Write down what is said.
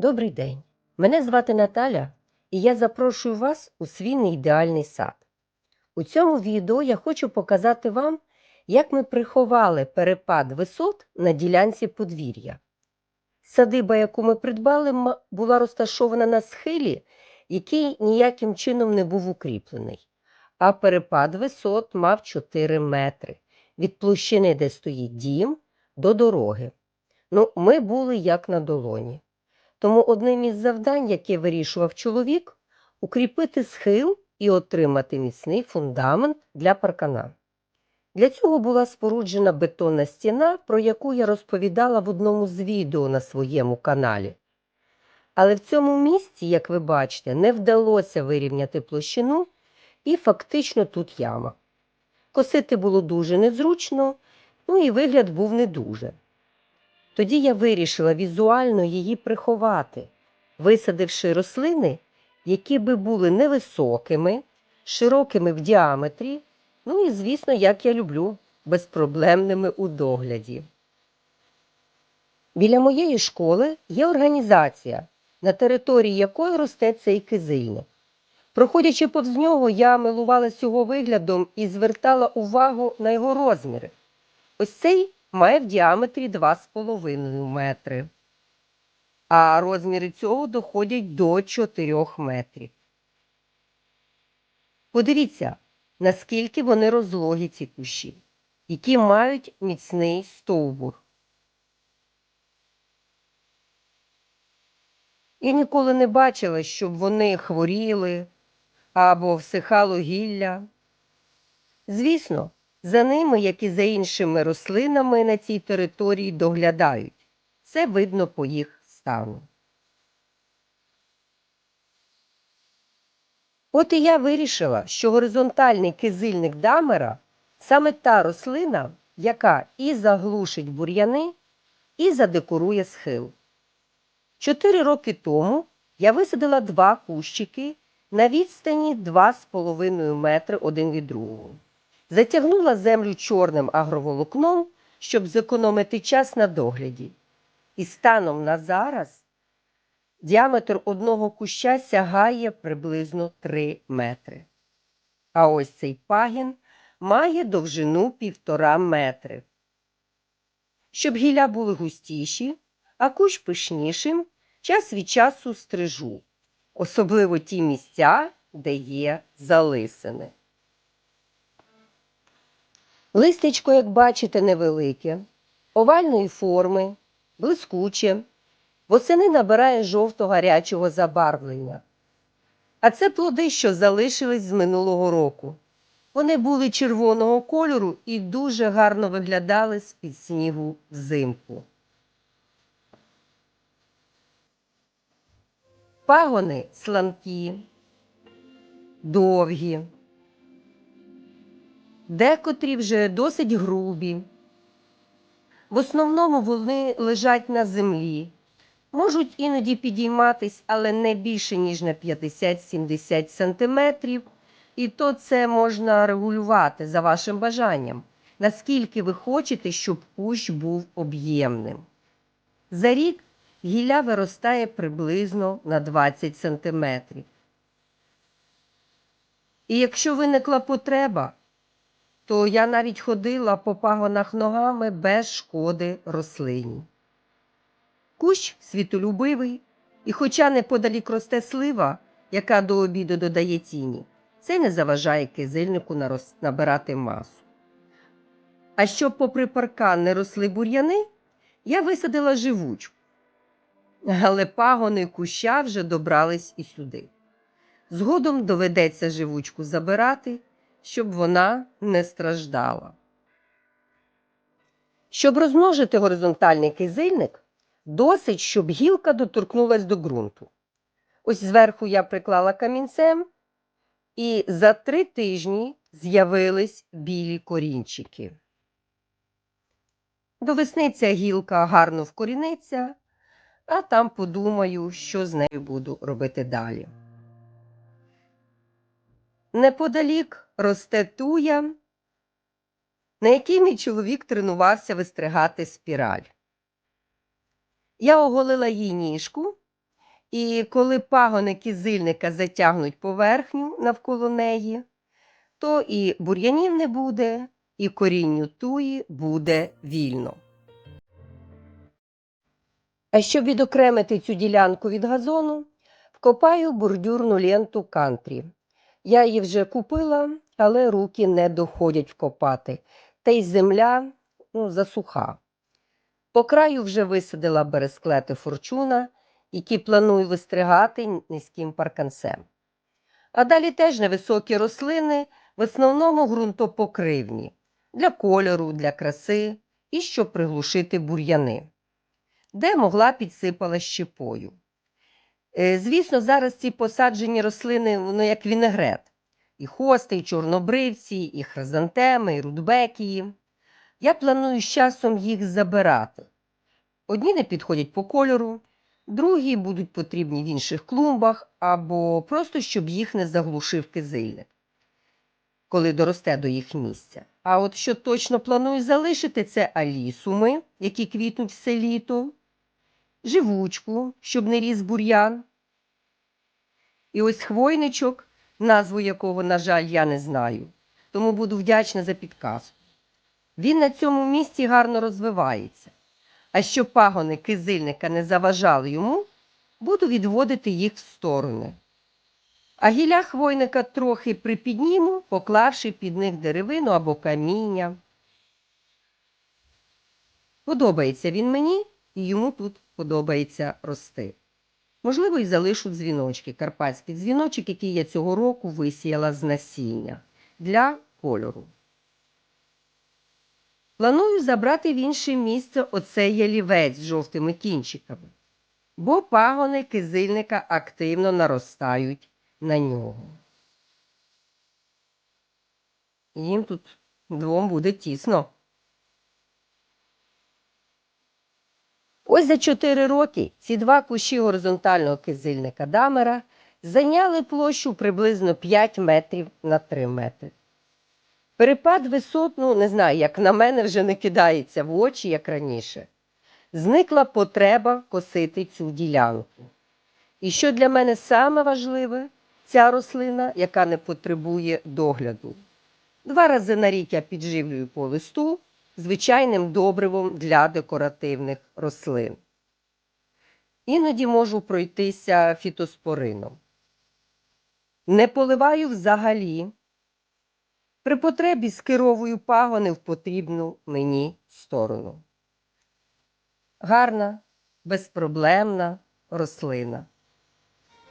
Добрий день. Мене звати Наталя, і я запрошую вас у свій неідеальний сад. У цьому відео я хочу показати вам, як ми приховали перепад висот на ділянці подвір'я. Садиба, яку ми придбали, була розташована на схилі, який ніяким чином не був укріплений, а перепад висот мав 4 метри від площини, де стоїть дім, до дороги. Ну, ми були як на долоні. Тому одним із завдань, яке вирішував чоловік, укріпити схил і отримати міцний фундамент для паркана. Для цього була споруджена бетонна стіна, про яку я розповідала в одному з відео на своєму каналі. Але в цьому місці, як ви бачите, не вдалося вирівняти площину, і фактично тут яма. Косити було дуже незручно, ну і вигляд був не дуже. Тоді я вирішила візуально її приховати, висадивши рослини, які би були невисокими, широкими в діаметрі, ну і, звісно, як я люблю, безпроблемними у догляді. Біля моєї школи є організація, на території якої росте цей кизильник. Проходячи повз нього, я милувалася його виглядом і звертала увагу на його розміри. Ось цей має в діаметрі 2,5 метри, а розміри цього доходять до 4 метрів. Подивіться, наскільки вони розлогі ці кущі, які мають міцний стовбур. Я ніколи не бачила, щоб вони хворіли або всихало гілля. Звісно, за ними, як і за іншими рослинами на цій території, доглядають. Це видно по їх стану. От і я вирішила, що горизонтальний кизильник дамера саме та рослина, яка і заглушить бур'яни, і задекорує схил. Чотири роки тому я висадила два кущики на відстані 2,5 метри один від другого. Затягнула землю чорним агроволокном, щоб зекономити час на догляді. І станом на зараз діаметр одного куща сягає приблизно 3 метри. А ось цей пагін має довжину півтора метри. Щоб гілля були густіші, а кущ пишнішим, час від часу стрижу, особливо ті місця, де є залисини. Листечко, як бачите, невелике, овальної форми, блискуче, восени набирає жовто-гарячого забарвлення. А це плоди, що залишились з минулого року. Вони були червоного кольору і дуже гарно виглядали з-під снігу взимку. Пагони сланкі, довгі, декотрі вже досить грубі. В основному вони лежать на землі, можуть іноді підійматись, але не більше, ніж на 50-70 сантиметрів. І то це можна регулювати за вашим бажанням, наскільки ви хочете, щоб кущ був об'ємним. За рік гілля виростає приблизно на 20 сантиметрів. І якщо виникла потреба, то я навіть ходила по пагонах ногами без шкоди рослині. Кущ світолюбивий, і хоча неподалік росте слива, яка до обіду додає тіні, це не заважає кизильнику набирати масу. А щоб попри паркан не росли бур'яни, я висадила живучку. Але пагони куща вже добрались і сюди. Згодом доведеться живучку забирати, щоб вона не страждала. Щоб розмножити горизонтальний кизильник, досить, щоб гілка доторкнулась до ґрунту. Ось зверху я приклала камінцем, і за три тижні з'явились білі корінчики. До весни ця гілка гарно вкоріниться, а там подумаю, що з нею буду робити далі. Неподалік росте туя, на якій мій чоловік тренувався вистригати спіраль. Я оголила їй ніжку І коли пагони кизильника затягнуть поверхню навколо неї, то і бур'янів не буде, і корінню туї буде вільно. А щоб відокремити цю ділянку від газону, вкопаю бордюрну ленту кантрі. Я її вже купила, але руки не доходять вкопати, та й земля ну, засуха. По краю вже висадила бересклети форчуна, які планую вистригати низьким парканцем. А далі теж невисокі рослини, в основному ґрунтопокривні, для кольору, для краси і щоб приглушити бур'яни, де могла підсипала щепою. Е, Звісно, зараз ці посаджені рослини, воно як вінегрет. І хости, і чорнобривці, і хризантеми, і рудбекії. Я планую з часом їх забирати. Одні не підходять по кольору, другі будуть потрібні в інших клумбах або просто щоб їх не заглушив кизильник, коли доросте до їх місця. А от що точно планую залишити, це алісуми, які квітнуть все літо, живучку, щоб не ріс бур'ян. І ось хвойничок, назву якого, на жаль, я не знаю, тому буду вдячна за підказку. Він на цьому місці гарно розвивається. А щоб пагони кизильника не заважали йому, буду відводити їх в сторони. А гілля хвойника трохи припідніму, поклавши під них деревину або каміння. Подобається він мені, і йому тут подобається рости. Можливо, і залишу дзвіночки, карпатський дзвіночок, який я цього року висіяла з насіння для кольору. Планую забрати в інше місце оцей ялівець з жовтими кінчиками, бо пагони кизильника активно наростають на нього. Їм тут двом буде тісно. Ось за 4 роки ці два кущі горизонтального кизильника Дамера зайняли площу приблизно 5 метрів на 3 метри. Перепад висот, ну не знаю, як на мене вже не кидається в очі, як раніше. Зникла потреба косити цю ділянку. І що для мене саме важливе, ця рослина, яка не потребує догляду. Два рази на рік я підживлюю по листу звичайним добривом для декоративних рослин. Іноді можу пройтися фітоспорином. Не поливаю взагалі. При потребі скеровую пагони в потрібну мені сторону. Гарна, безпроблемна рослина.